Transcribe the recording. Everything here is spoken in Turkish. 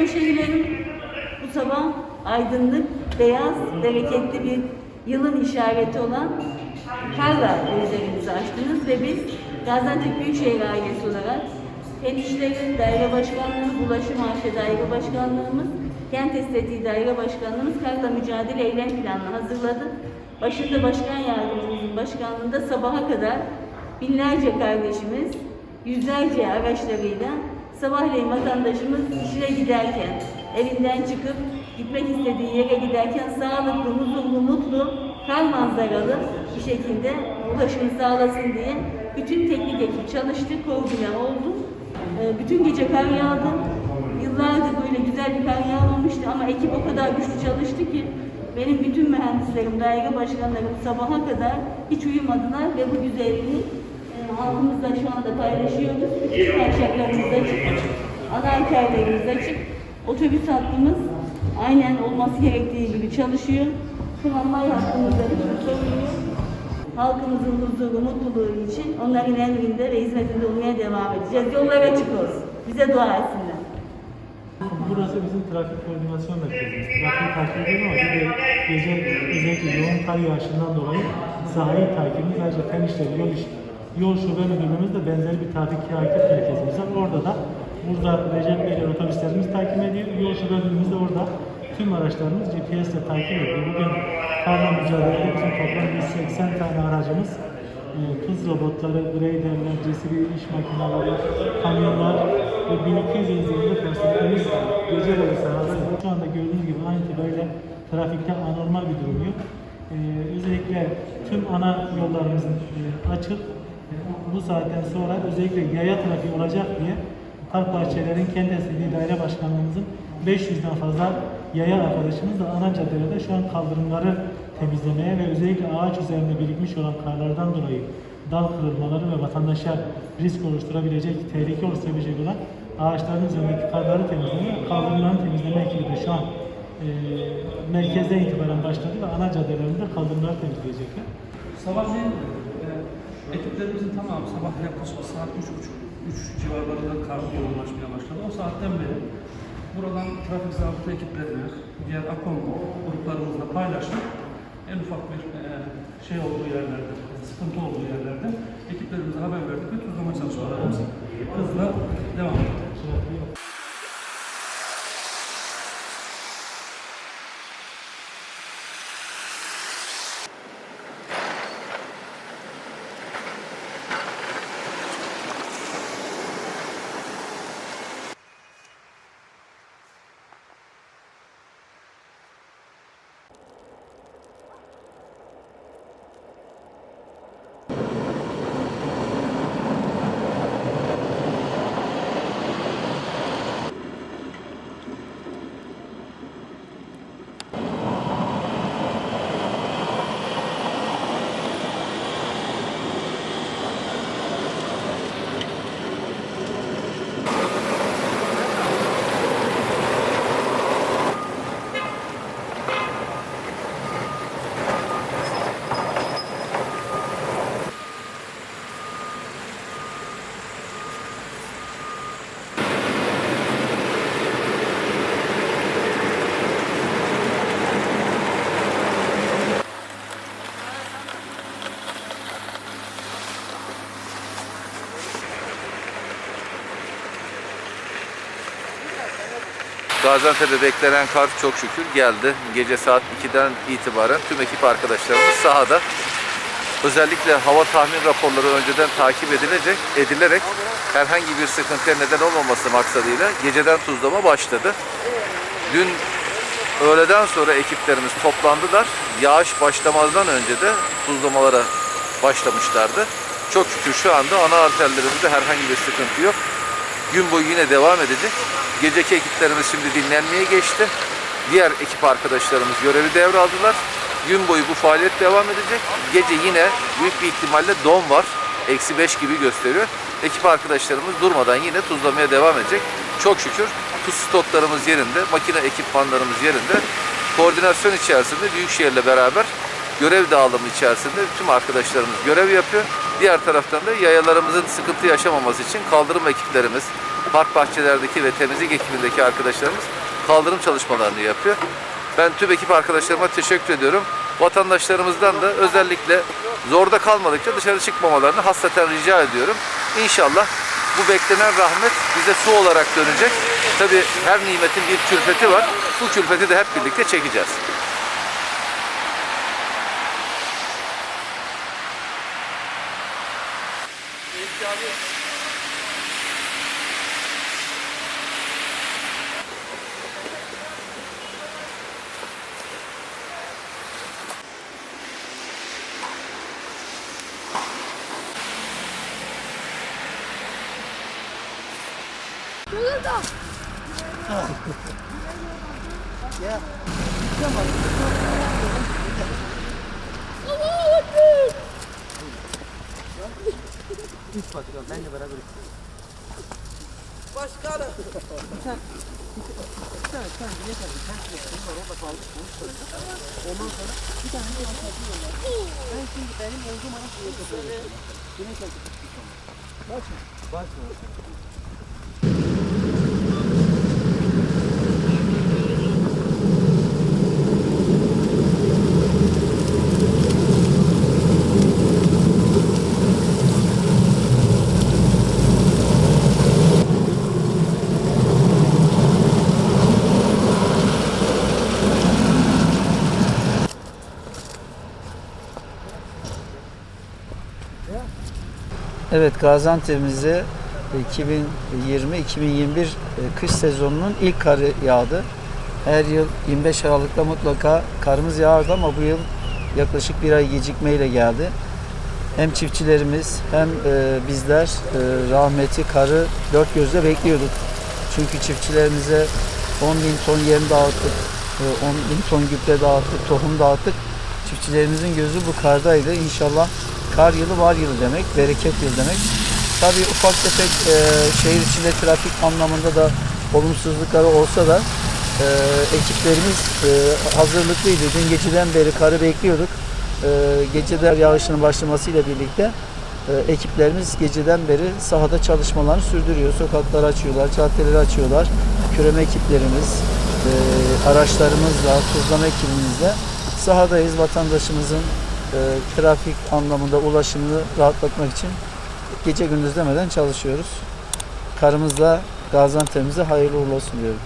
hemşehrilerim bu sabah aydınlık, beyaz, bereketli bir yılın işareti olan Karla gözlerimizi açtınız ve biz Gaziantep Büyükşehir ailesi olarak Fen İşleri Daire Başkanlığımız, Ulaşım AŞ Daire Başkanlığımız, Kent Estetiği Daire Başkanlığımız Karla Mücadele Eylem Planını hazırladı. Başında Başkan Yardımcımızın başkanlığında sabaha kadar binlerce kardeşimiz, yüzlerce araçlarıyla sabahleyin vatandaşımız işine giderken, evinden çıkıp gitmek istediği yere giderken sağlıklı, huzurlu, mutlu, kar manzaralı bir şekilde ulaşım sağlasın diye bütün teknik ekip çalıştı, koordine oldu. Ee, Bütün gece kar yağdı. Yıllardır böyle güzel bir kar yağmamıştı ama ekip o kadar güçlü çalıştı ki benim bütün mühendislerim, daire başkanlarım sabaha kadar hiç uyumadılar ve bu güzelliği halkımızla şu anda paylaşıyoruz. Bütün kavşaklarımız açık, ana arterlerimiz açık. Otobüs hattımız aynen olması gerektiği gibi çalışıyor. Tramvay hattımızda hiçbir sorun yok. Halkımızın huzuru, mutluluğu için onların emrinde ve hizmetinde olmaya devam edeceğiz. Yollar açık olsun. Bize dua etsinler. Burası bizim trafik koordinasyon merkezimiz. Trafiği takip ediyor ama bir gece özellikle yoğun kar yağışından dolayı sahayı takibimiz ayrıca fen işleri, yol, iş, yol şube müdürlüğümüz de benzer bir trafik takip merkezimiz var. Orada da burada Recep Bey'le otobüslerimiz takip ediyor. Yol şube müdürlüğümüz de orada tüm araçlarımız GPS ile takip ediyor. Bugün karla mücadelede bizim toplam 180 tane aracımız e, tuz robotları, graderler, CSB iş makineleri, kamyonlar ve 1200 üzerinde personelimiz gece boyu sahada. Şu anda gördüğünüz gibi an itibariyle trafikte anormal bir durum yok. E, özellikle tüm ana yollarımızın e, açık. Bu saatten sonra özellikle yaya trafiği olacak diye Park Bahçelerin kendi istediği daire başkanlığımızın 500'den fazla yaya arkadaşımız da ana caddelerde şu an kaldırımları temizlemeye ve özellikle ağaç üzerinde birikmiş olan karlardan dolayı dal kırılmaları ve vatandaşa risk oluşturabilecek, tehlike oluşturabilecek olan ağaçların üzerindeki karları temizleme, kaldırımların temizleme ekibi de şu an e, merkezden itibaren başladı ve ana caddelerinde kaldırımları temizleyecekler. Sabahleyin e, ekiplerimizin tamamı sabah yaklaşık saat 3.30-3 civarlarında kar yoğunlaşmaya başladı. O saatten beri buradan trafik zabıta ekiplerine, diğer AKOM gruplarımızla paylaştık. En ufak bir e, şey olduğu yerlerde, sıkıntı olduğu yerlerde ekiplerimize haber verdik ve tuzlama çalışmalarımız hızla devam ediyor. Gaziantep'te beklenen kar çok şükür geldi. Gece saat 2'den itibaren tüm ekip arkadaşlarımız sahada. Özellikle hava tahmin raporları önceden takip edilecek, edilerek herhangi bir sıkıntıya neden olmaması maksadıyla geceden tuzlama başladı. Dün öğleden sonra ekiplerimiz toplandılar. Yağış başlamazdan önce de tuzlamalara başlamışlardı. Çok şükür şu anda ana arterlerimizde herhangi bir sıkıntı yok. Gün boyu yine devam edecek. Geceki ekiplerimiz şimdi dinlenmeye geçti. Diğer ekip arkadaşlarımız görevi devraldılar. Gün boyu bu faaliyet devam edecek. Gece yine büyük bir ihtimalle don var. Eksi 5 gibi gösteriyor. Ekip arkadaşlarımız durmadan yine tuzlamaya devam edecek. Çok şükür tuz stoklarımız yerinde, makine ekipmanlarımız yerinde. Koordinasyon içerisinde Büyükşehir'le beraber görev dağılımı içerisinde tüm arkadaşlarımız görev yapıyor. Diğer taraftan da yayalarımızın sıkıntı yaşamaması için kaldırım ekiplerimiz, park bahçelerdeki ve temizlik ekibindeki arkadaşlarımız kaldırım çalışmalarını yapıyor. Ben tüm ekip arkadaşlarıma teşekkür ediyorum. Vatandaşlarımızdan da özellikle zorda kalmadıkça dışarı çıkmamalarını hasreten rica ediyorum. İnşallah bu beklenen rahmet bize su olarak dönecek. Tabi her nimetin bir külfeti var. Bu külfeti de hep birlikte çekeceğiz. ki abi. Burada. Gel. Tamam. Hiç patron benle beraber istiyorum. Başkanım. sen, bir tane sen ne kadar sen yaptın var orada kaldık konuşuyoruz. Ondan sonra bir tane de başlatıyorlar. Ben şimdi benim olduğum ana şuraya koyuyorum. Güneş açıp tuttum. Bakın. Bakın. Evet Gaziantep'imize 2020-2021 kış sezonunun ilk karı yağdı. Her yıl 25 Aralık'ta mutlaka karımız yağardı ama bu yıl yaklaşık bir ay gecikmeyle geldi. Hem çiftçilerimiz hem e, bizler e, rahmeti karı dört gözle bekliyorduk. Çünkü çiftçilerimize 10 bin ton yem dağıttık, e, 10 bin ton gübre dağıttık, tohum dağıttık. Çiftçilerimizin gözü bu kardaydı. İnşallah kar yılı var yılı demek, bereket yılı demek. Tabii ufak tefek e, şehir içinde trafik anlamında da olumsuzlukları olsa da e, ekiplerimiz e, hazırlıklıydı. Dün geceden beri karı bekliyorduk. E, geceler yağışının başlamasıyla birlikte e, ekiplerimiz geceden beri sahada çalışmalarını sürdürüyor. Sokakları açıyorlar, caddeleri açıyorlar. Küreme ekiplerimiz, e, araçlarımızla, tuzlama ekibimizle sahadayız. Vatandaşımızın trafik anlamında ulaşımını rahatlatmak için gece gündüz demeden çalışıyoruz. Karımızla Gaziantep'imize hayırlı uğurlu olsun diyorum.